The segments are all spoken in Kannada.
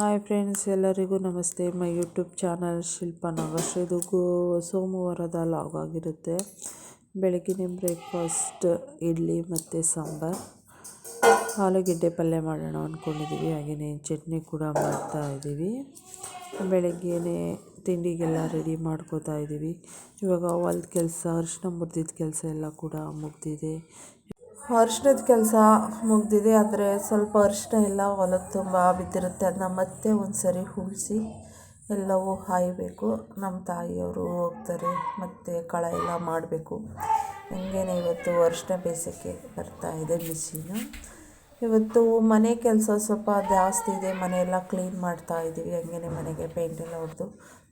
ಹಾಯ್ ಫ್ರೆಂಡ್ಸ್, ಎಲ್ಲರಿಗೂ ನಮಸ್ತೆ. ಮೈ ಯೂಟ್ಯೂಬ್ ಚಾನಲ್ ಶಿಲ್ಪ ನಗರ್ಸ್ ಇದು ಗೋ ಸೋಮವಾರದ ಲಾಗ್ ಆಗಿರುತ್ತೆ. ಬೆಳಗಿನ ಬ್ರೇಕ್ಫಾಸ್ಟ್, ಇಡ್ಲಿ ಮತ್ತು ಸಾಂಬಾರ್. ಆಲೂಗೆಡ್ಡೆ ಪಲ್ಯ ಮಾಡೋಣ ಅಂದ್ಕೊಂಡಿದ್ದೀವಿ ಹಾಗೆಯೇ ಚಟ್ನಿ ಕೂಡ ಮಾಡ್ತಾ ಇದ್ದೀವಿ ಬೆಳಗ್ಗೆನೇ ತಿಂಡಿಗೆಲ್ಲ ರೆಡಿ ಮಾಡ್ಕೋತಾ ಇದ್ದೀವಿ ಇವಾಗ ಹೊಲ್ದ ಕೆಲಸ ಅರಿಶಿನ ಮುರಿದಿದ್ದ ಕೆಲಸ ಎಲ್ಲ ಕೂಡ ಮುಗ್ದಿದೆ. ಅರಿಶಿನದ ಕೆಲಸ ಮುಗ್ದಿದೆ, ಆದರೆ ಸ್ವಲ್ಪ ಅರಿಶಿನ ಎಲ್ಲ ಹೊಲದ ತುಂಬ ಬಿದ್ದಿರುತ್ತೆ. ಅದನ್ನ ಮತ್ತೆ ಒಂದು ಸರಿ ಎಲ್ಲವೂ ಹಾಯಬೇಕು. ನಮ್ಮ ತಾಯಿಯವರು ಹೋಗ್ತಾರೆ, ಮತ್ತು ಕಳ ಎಲ್ಲ ಮಾಡಬೇಕು. ಹಂಗೇನೆ ಇವತ್ತು ಅರಿಶಿನ ಬೇಸಕ್ಕೆ ಬರ್ತಾ ಇದೆ ಮಿಷಿನು. ಇವತ್ತು ಮನೆ ಕೆಲಸ ಸ್ವಲ್ಪ ಜಾಸ್ತಿ ಇದೆ ಮನೆಯೆಲ್ಲ ಕ್ಲೀನ್ ಮಾಡ್ತಾ ಇದ್ದೀವಿ. ಹಂಗೇನೆ ಮನೆಗೆ ಪೇಂಟ್ ಎಲ್ಲ ಹೊಡೆದು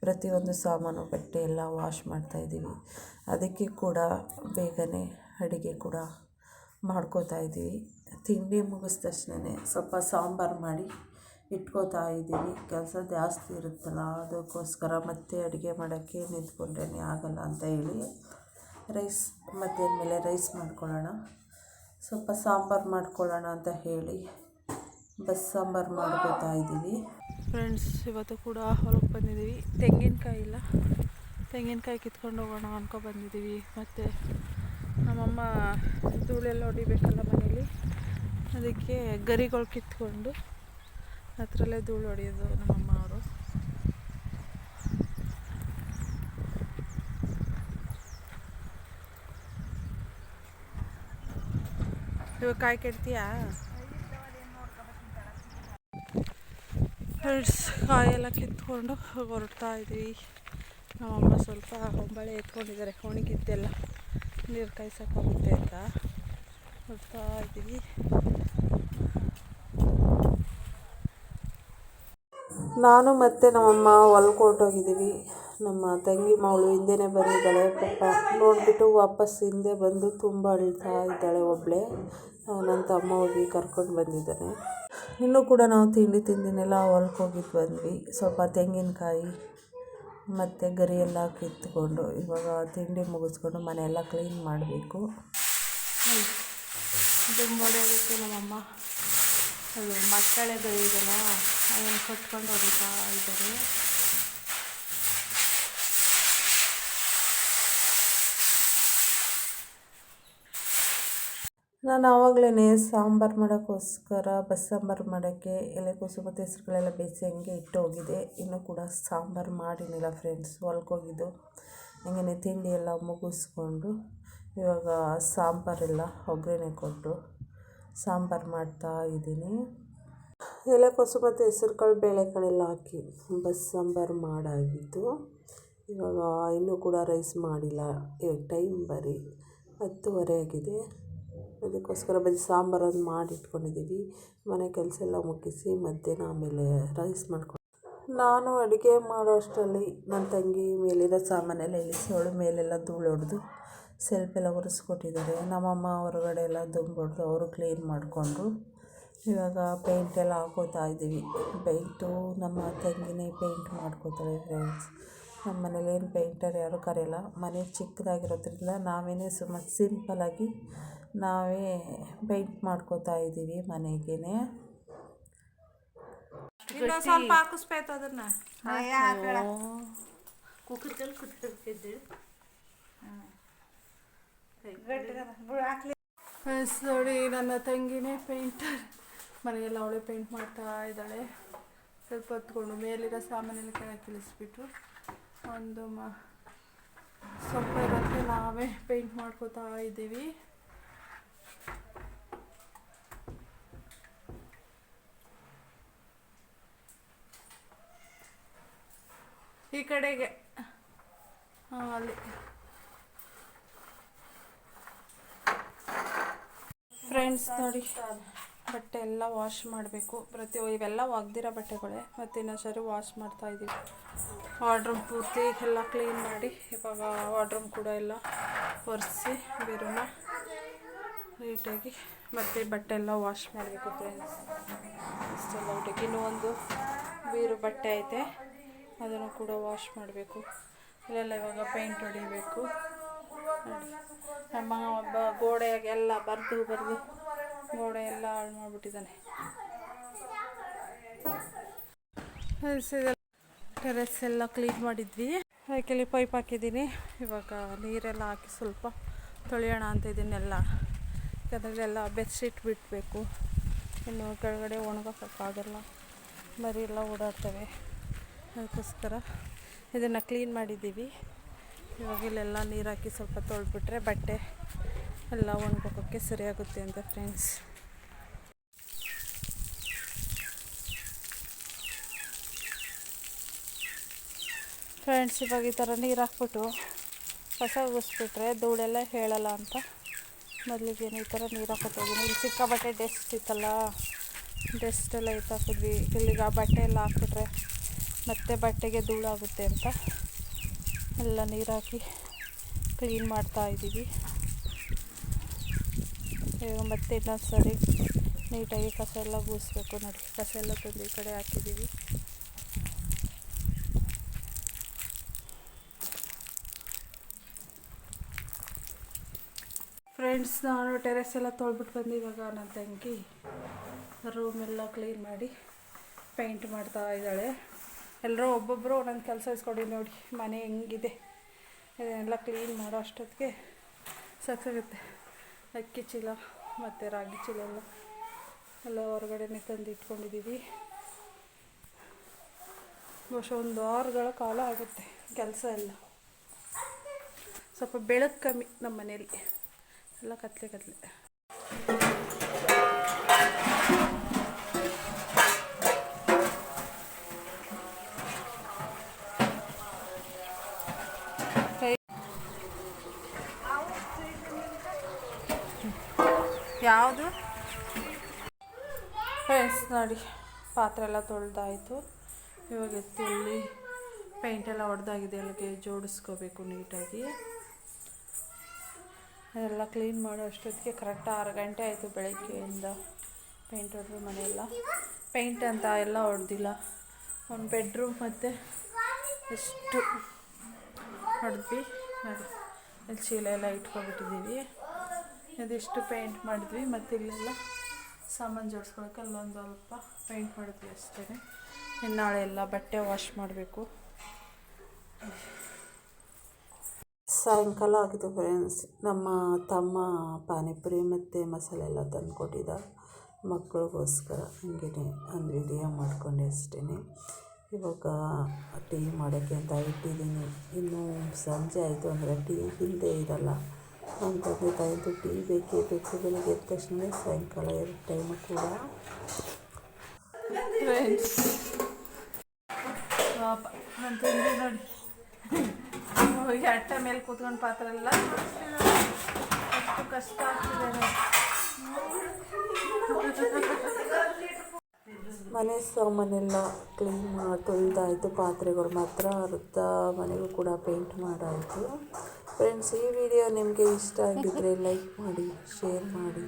ಪ್ರತಿಯೊಂದು ಸಾಮಾನು, ಬಟ್ಟೆ ಎಲ್ಲ ವಾಶ್ ಮಾಡ್ತಾ ಇದ್ದೀವಿ. ಅದಕ್ಕೆ ಕೂಡ ಬೇಗನೆ ಅಡುಗೆ ಕೂಡ ಮಾಡ್ಕೋತಾ ಇದ್ದೀವಿ. ತಿಂಡಿ ಮುಗಿದ ತಕ್ಷಣನೇ ಸ್ವಲ್ಪ ಸಾಂಬಾರು ಮಾಡಿ ಇಟ್ಕೋತಾ ಇದ್ದೀವಿ. ಕೆಲಸ ಜಾಸ್ತಿ ಇರುತ್ತಲ್ಲ, ಅದಕ್ಕೋಸ್ಕರ ಮತ್ತೆ ಅಡುಗೆ ಮಾಡೋಕ್ಕೆ ನಿಂತ್ಕೊಂಡ್ರೆ ಆಗಲ್ಲ ಅಂತ ಹೇಳಿ ರೈಸ್, ಮಧ್ಯಾಹ್ನ ಮೇಲೆ ರೈಸ್ ಮಾಡ್ಕೊಳ್ಳೋಣ. ಸ್ವಲ್ಪ ಸಾಂಬಾರು ಮಾಡ್ಕೊಳ್ಳೋಣ ಅಂತ ಹೇಳಿ ಬಸ್ ಸಾಂಬಾರು ಮಾಡ್ಕೋತಾ ಇದ್ದೀವಿ. ಫ್ರೆಂಡ್ಸ್ ಇವತ್ತು ಕೂಡ ಹೊರಗೆ ಬಂದಿದ್ದೀವಿ. ತೆಂಗಿನಕಾಯಿ ಇಲ್ಲ. ತೆಂಗಿನಕಾಯಿ ಕಿತ್ಕೊಂಡು ಹೋಗೋಣ ಅನ್ಕೊ ಬಂದಿದ್ದೀವಿ. ಮತ್ತು ನಮ್ಮಮ್ಮ ಧೂಳೆಲ್ಲ ಹೊಡಿಬೇಕಲ್ಲ ಮನೇಲಿ. ಅದಕ್ಕೆ ಗರಿಗಳು ಕಿತ್ಕೊಂಡು ಅದರಲ್ಲೇ ಧೂಳು ಹೊಡೆಯೋದು ನಮ್ಮಮ್ಮ ಅವರು. ಇವಾಗ ಕಾಯಿ ಕೆಡ್ತೀಯಾ? ಕಾಯೆಲ್ಲ ಕಿತ್ಕೊಂಡು ಹೊರಡ್ತಾ ಇದ್ವಿ. ನಮ್ಮಮ್ಮ ಸ್ವಲ್ಪ ಹೊಂಬಳೆ ಎತ್ಕೊಂಡಿದ್ದಾರೆ, ಒಣಗಿದ್ದೆಲ್ಲ. ನೀರು ಕಾಯಿಸೋಕ್ಕಾಗುತ್ತೆ ಅಂತ ನೋಡ್ತಾ ಇದ್ದೀವಿ. ನಾನು ಮತ್ತು ನಮ್ಮಮ್ಮ ಹೊಲ್ಗೆ ಹೊರಟೋಗಿದ್ದೀವಿ ನಮ್ಮ ತಂಗಿ ಮಗಳು ಹಿಂದೆನೇ ಬಂದಿದ್ದಾಳೆ. ಪಾಪ ನೋಡಿಬಿಟ್ಟು ವಾಪಸ್ ಹಿಂದೆ ಬಂದು ತುಂಬ ಅಳ್ತಾ ಇದ್ದಾಳೆ ಒಬ್ಬಳೇ ನನ್ನ ತಮ್ಮ ಹೋಗಿ ಕರ್ಕೊಂಡು ಬಂದಿದ್ದಾನೆ. ಇನ್ನೂ ಕೂಡ ನಾವು ತಿಂಡಿ ತಿಂದಿನೆಲ್ಲ ಹೊಲ್ಗೆ ಹೋಗಿದ್ದು ಬಂದ್ವಿ ಸ್ವಲ್ಪ ತೆಂಗಿನಕಾಯಿ ಮತ್ತು ಗರಿ ಎಲ್ಲ ಕಿತ್ಕೊಂಡು ಇವಾಗ ತಿಂಡಿ ಮುಗಿಸ್ಕೊಂಡು ಮನೆಯೆಲ್ಲ ಕ್ಲೀನ್ ಮಾಡಬೇಕು. ಇದು ಹೊಡೆಯೋದಕ್ಕೆ ನಮ್ಮಮ್ಮ. ಅದು ಮಕ್ಕಳೇ ಬೆಳೆಯೋದಲ್ಲ ಅದನ್ನು ಕಟ್ಕೊಂಡು ಹೊಡಿತಾ ಇದ್ದಾರೆ. ನಾನು ಆವಾಗಲೇ ಸಾಂಬಾರು ಮಾಡೋಕ್ಕೋಸ್ಕರ, ಬಸ್ಸಾಂಬಾರು ಮಾಡೋಕ್ಕೆ ಎಲೆಕೋಸು ಮತ್ತು ಹೆಸ್ರುಗಳೆಲ್ಲ ಬೇಯಿಸಿ ಹಂಗೆ ಇಟ್ಟು ಹೋಗಿದ್ದೆ ಇನ್ನೂ ಕೂಡ ಸಾಂಬಾರು ಮಾಡಿನಿಲ್ಲ ಫ್ರೆಂಡ್ಸ್, ಹೊಲ್ಕೋಗಿದ್ದು. ಹಂಗೆ ತಿಂಡಿ ಎಲ್ಲ ಮುಗಿಸ್ಕೊಂಡು ಇವಾಗ ಸಾಂಬಾರೆಲ್ಲ ಒಗ್ಗರಣೆ ಕೊಟ್ಟು ಸಾಂಬಾರು ಮಾಡ್ತಾ ಇದ್ದೀನಿ. ಎಲೆಕೋಸು ಮತ್ತು ಹೆಸರುಕಾಳು ಬೇಳೆಕಾಳೆಲ್ಲ ಹಾಕಿ ಬಸ್ಸಾಂಬಾರು ಮಾಡಾಗಿದ್ದು ಇವಾಗ ಇನ್ನೂ ಕೂಡ ರೈಸ್ ಮಾಡಿಲ್ಲ. ಟೈಮ್ ಬರೀ ಹತ್ತುವರೆ ಆಗಿದೆ. ಅದಕ್ಕೋಸ್ಕರ ಬರೀ ಸಾಂಬಾರನ್ನು ಮಾಡಿ ಇಟ್ಕೊಂಡಿದ್ದೀವಿ ಮನೆ ಕೆಲಸ ಎಲ್ಲ ಮುಗಿಸಿ ಮಧ್ಯಾಹ್ನ ಆಮೇಲೆ ರೈಸ್ ಮಾಡ್ಕೊಂಡು ನಾನು ಅಡುಗೆ ಮಾಡೋ ಅಷ್ಟರಲ್ಲಿ ನನ್ನ ತಂಗಿ ಮೇಲಿರೋ ಸಾಮಾನೆಲ್ಲ ಇಳಿಸಿ ಅವಳು ಮೇಲೆಲ್ಲ ಧೂಳು ಹೊಡೆದು ಸೆಲ್ಫ್ ಎಲ್ಲ ಒರೆಸ್ಕೊಟ್ಟಿದ್ದಾರೆ. ನಮ್ಮಮ್ಮ ಹೊರಗಡೆ ಎಲ್ಲ ದುಂಬೊಡೆದು ಅವರು ಕ್ಲೀನ್ ಮಾಡಿಕೊಂಡ್ರು. ಇವಾಗ ಪೇಂಟ್ ಎಲ್ಲ ಹಾಕೋತಾ ಇದ್ದೀವಿ. ಪೇಂಟು ನಮ್ಮ ತಂಗಿನೇ ಪೇಂಟ್ ಮಾಡ್ಕೋತಾಳೆ ಫ್ರೆಂಡ್ಸ್ ನಮ್ಮ ಮನೇಲಿ ಏನು ಪೇಂಟರ್ ಯಾರೂ ಕರೆಯಲ್ಲ. ಮನೆ ಚಿಕ್ಕದಾಗಿರೋದ್ರಿಂದ ನಾವೇನೇ ಸುಮ್ಮ ಸಿಂಪಲಾಗಿ ನಾವೇ ಪೇಂಟ್ ಮಾಡ್ಕೋತಾ ಇದ್ದೀವಿ ಮನೆಗೇನೆ. ಸ್ವಲ್ಪ ಹಾಕಿಸ್ಬೇಕು ಅದನ್ನ. ಫ್ರೆಂಡ್ಸ್ ನೋಡಿ ನನ್ನ ತಂಗಿನೇ ಪೇಂಟರ್ ಮನೆಗೆಲ್ಲ ಅವಳೇ ಪೇಂಟ್ ಮಾಡ್ತಾ ಇದ್ದಾಳೆ. ಸ್ವಲ್ಪ ಹೊತ್ಕೊಂಡು ಮೇಲಿರೋ ಸಾಮಾನೆಲ್ಲ ಕೆಳಗೆ ತಿಳಿಸ್ಬಿಟ್ಟು ಒಂದು ಮ ಸ್ವಲ್ಪ ಇರೋದಕ್ಕೆ ನಾವೇ ಪೇಂಟ್ ಮಾಡ್ಕೋತಾ ಇದ್ದೀವಿ. ಈ ಕಡೆಗೆ. ಅಲ್ಲಿ. ಫ್ರೆಂಡ್ಸ್ ನೋಡಿ, ಬಟ್ಟೆ ಎಲ್ಲ ವಾಶ್ ಮಾಡಬೇಕು. ಪ್ರತಿ ಇವೆಲ್ಲ ಒಗ್ದಿರೋ ಬಟ್ಟೆಗಳೇ. ಮತ್ತು ಇನ್ನೊಂದು ಸರಿ ವಾಶ್ ಮಾಡ್ತಾ ಇದ್ದೀವಿ ವಾಡ್ರೂಮ್ ಪೂರ್ತಿ ಎಲ್ಲ ಕ್ಲೀನ್ ಮಾಡಿ, ಇವಾಗ ವಾಡ್ರೂಮ್ ಕೂಡ ಎಲ್ಲ ಒರೆಸಿ ಬೇರನ್ನ ನೀಟಾಗಿ ಮತ್ತು ಬಟ್ಟೆ ಎಲ್ಲ ವಾಶ್ ಮಾಡಬೇಕು ಫ್ರೆಂಡ್ಸ್ ಇಷ್ಟೆಲ್ಲ ಇನ್ನೂ ಒಂದು ಬೀರು ಬಟ್ಟೆ ಐತೆ. ಅದನ್ನು ಕೂಡ ವಾಶ್ ಮಾಡಬೇಕು. ಇಲ್ಲೆಲ್ಲ ಇವಾಗ ಪೇಂಟ್ ಹೊಡಿಬೇಕು. ನಮ್ಮ ಒಬ್ಬ ಗೋಡೆಗೆಲ್ಲ ಬರೆದು ಬರೆದು ಗೋಡೆ ಎಲ್ಲ ಹಾಳು ಮಾಡಿಬಿಟ್ಟಿದ್ದಾನೆ. ಟೆರೆಸ್ ಎಲ್ಲ ಕ್ಲೀನ್ ಮಾಡಿದ್ವಿ. ಅದಕ್ಕೆಲ್ಲಿ ಪೈಪ್ ಹಾಕಿದ್ದೀನಿ. ಇವಾಗ ನೀರೆಲ್ಲ ಹಾಕಿ ಸ್ವಲ್ಪ ತೊಳೆಯೋಣ ಅಂತ ಇದನ್ನೆಲ್ಲ ಯಾಕಂದರೆ ಎಲ್ಲ ಬೆಡ್ಶೀಟ್ ಬಿಡಬೇಕು. ಇನ್ನು ಕೆಳಗಡೆ ಒಣಗೋಕ್ಕಾಗಲ್ಲ ಮರಿ ಎಲ್ಲ ಓಡಾಡ್ತವೆ. ಅದಕ್ಕೋಸ್ಕರ ಇದನ್ನು ಕ್ಲೀನ್ ಮಾಡಿದ್ದೀವಿ. ಇವಾಗ ಇಲ್ಲೆಲ್ಲ ನೀರು ಹಾಕಿ ಸ್ವಲ್ಪ ತೊಳೆದ್ಬಿಟ್ರೆ ಬಟ್ಟೆ ಎಲ್ಲ ಒಣಗೋಕ್ಕೆ ಸರಿಯಾಗುತ್ತೆ ಅಂತ ಫ್ರೆಂಡ್ಸ್ ಫ್ರೆಂಡ್ಸ್ ಇವಾಗ ಈ ಥರ ನೀರು ಹಾಕ್ಬಿಟ್ಟು ಕಸ ಉಗಿಸ್ಬಿಟ್ರೆ ಧೂಳೆಲ್ಲ ಹೇಳಲ್ಲ ಅಂತ ಮೊದಲಿಗೆ ಈ ಥರ ನೀರು ಹಾಕೋತಿದ್ದೀನಿ ಇಲ್ಲಿ ಸಿಕ್ಕಾಬಟ್ಟೆ ಡೆಸ್ಟ್ ಇತ್ತಲ್ಲ ಡೆಸ್ಟ್ ಎಲ್ಲ ಹಾಕಿದ್ವಿ. ಇಲ್ಲಿಗೆ ಆ ಬಟ್ಟೆ ಎಲ್ಲ ಹಾಕ್ಬಿಟ್ರೆ ಮತ್ತೆ ಬಟ್ಟೆಗೆ ಧೂಳಾಗುತ್ತೆ ಅಂತ ಎಲ್ಲ ನೀರು ಹಾಕಿ ಕ್ಲೀನ್ ಮಾಡ್ತಾ ಇದ್ದೀವಿ. ಈಗ ಮತ್ತೆ ಇನ್ನೊಂದು ಸರಿ ನೀಟಾಗಿ ಕಸ ಎಲ್ಲ ಗೂಸ್ಬೇಕು ನೋಡಿ. ಕಸ ಎಲ್ಲ ತಂದು ಈ ಕಡೆ ಹಾಕಿದ್ದೀವಿ. ಫ್ರೆಂಡ್ಸ್, ನಾನು ಟೆರೆಸ್ ಎಲ್ಲ ತೊಳ್ಬಿಟ್ಟು ಬಂದು ಇವಾಗ ನನ್ನ ತಂಗಿ ರೂಮೆಲ್ಲ ಕ್ಲೀನ್ ಮಾಡಿ ಪೇಂಟ್ ಮಾಡ್ತಾ ಇದ್ದಾಳೆ. ಎಲ್ಲರೂ ಒಬ್ಬೊಬ್ಬರು ಒಂದೊಂದು ಕೆಲಸ ಇಸ್ಕೊಡಿ ನೋಡಿ, ಮನೆ ಹೆಂಗಿದೆ. ಇದನ್ನೆಲ್ಲ ಕ್ಲೀನ್ ಮಾಡೋ ಅಷ್ಟೊತ್ತಿಗೆ ಸಾಕಾಗುತ್ತೆ ಅಕ್ಕಿ ಚೀಲ ಮತ್ತು ರಾಗಿ ಚೀಲ ಎಲ್ಲ ಎಲ್ಲ ಹೊರಗಡೆನೆ ತಂದು ಇಟ್ಕೊಂಡಿದ್ದೀವಿ ಬಹುಶಃ ಒಂದು ವಾರಗಳ ಕಾಲ ಆಗುತ್ತೆ ಕೆಲಸ ಎಲ್ಲ. ಸ್ವಲ್ಪ ಬೆಳಕು ಕಮ್ಮಿ ನಮ್ಮ ಮನೇಲಿ ಎಲ್ಲ ಕತ್ಲೆ ಕತ್ಲೆ. ಯಾವುದು? ಫ್ರೆಂಡ್ಸ್ ನೋಡಿ, ಪಾತ್ರೆ ಎಲ್ಲ ತೊಳೆದಾಯಿತು. ಇವಾಗ ಎತ್ತಿ ಪೇಂಟ್ ಎಲ್ಲ ಹೊಡೆದಾಗಿದೆ ಅಲ್ಲಿಗೆ ಜೋಡಿಸ್ಕೋಬೇಕು ನೀಟಾಗಿ. ಅದೆಲ್ಲ ಕ್ಲೀನ್ ಮಾಡೋ ಅಷ್ಟೊತ್ತಿಗೆ ಕರೆಕ್ಟ್ ಆರು ಗಂಟೆ ಆಯಿತು ಬೆಳಗ್ಗೆಯಿಂದ ಪೇಂಟ್ ಹೊಡೆದು ಮನೆಯೆಲ್ಲ. ಪೇಂಟ್ ಅಂತ ಎಲ್ಲ ಹೊಡೆದಿಲ್ಲ. ಒಂದು ಬೆಡ್ರೂಮ್ ಮತ್ತು ಎಷ್ಟು. ಹೊಡೆದ್ವಿ ನೋಡಿ, ಇಲ್ಲಿ ಚೀಲ ಎಲ್ಲ ಇಟ್ಕೊಬಿಟ್ಟಿದ್ದೀವಿ. ಇದಿಷ್ಟು ಪೇಂಟ್ ಮಾಡಿದ್ವಿ, ಮತ್ತು ಇಲ್ಲೆಲ್ಲ ಸಾಮಾನು ಜೋಡಿಸ್ಕೊಳಕ್ಕೆ ಅಲ್ಲೊಂದು ಸ್ವಲ್ಪ ಪೇಂಟ್ ಮಾಡಿದ್ವಿ ಅಷ್ಟೇ. ಇನ್ನು ನಾಳೆ ಎಲ್ಲ ಬಟ್ಟೆ ವಾಶ್ ಮಾಡಬೇಕು. ಸಾಯಂಕಾಲ ಆಗಿದೆ ಫ್ರೆಂಡ್ಸ್ ನಮ್ಮ ತಮ್ಮ ಪಾನಿಪುರಿ ಮತ್ತು ಮಸಾಲೆ ಎಲ್ಲ ತಂದು ಕೊಟ್ಟಿದ್ದ ಮಕ್ಕಳಿಗೋಸ್ಕರ ಹಂಗೇ ಒಂದು ವಿಡಿಯೋ ಮಾಡ್ಕೊಂಡೆ ಅಷ್ಟೇ ಇವಾಗ ಟೀ ಮಾಡೋಕ್ಕೆ ಅಂತ ಇಟ್ಟಿದ್ದೀನಿ. ಇನ್ನೂ ಸಂಜೆ ಆಯಿತು ಅಂದರೆ ಟೀ ಹಿಂದೆ ಇರಲ್ಲ. ನಮ್ಮ ತಂದೆ ತಾಯಿದು ಟೀ ಬೇಕೇ ಬೇಕು ಬೆಳಿಗ್ಗೆ ಎದ್ದ ತಕ್ಷಣ ಸಾಯಂಕಾಲ ಎರಡು ಟೈಮು ಕೂಡ. ನನ್ನ ತಂದೆ ನೋಡಿ. ಅಟ್ಟ ಮೇಲೆ ಕೂತ್ಕೊಂಡು ಪಾತ್ರ ಎಲ್ಲ ಅಷ್ಟು ಕಷ್ಟ ಆಗ್ತಿದೆ. ಮನೆ ಸಾಮಾನೆಲ್ಲ ಕ್ಲೀನ್ ಮಾಡಿ ತೊಳೆದಾಯಿತು ಪಾತ್ರೆಗಳು ಮಾತ್ರ ಅರ್ಧ ಮನೆಗೂ ಕೂಡ ಪೇಂಟ್ ಮಾಡಾಯಿತು. ಫ್ರೆಂಡ್ಸ್ ಈ ವಿಡಿಯೋ ನಿಮಗೆ ಇಷ್ಟ ಆಗಿದ್ದರೆ ಲೈಕ್ ಮಾಡಿ ಶೇರ್ ಮಾಡಿ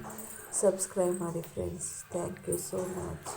ಸಬ್ಸ್ಕ್ರೈಬ್ ಮಾಡಿ friends thank you so much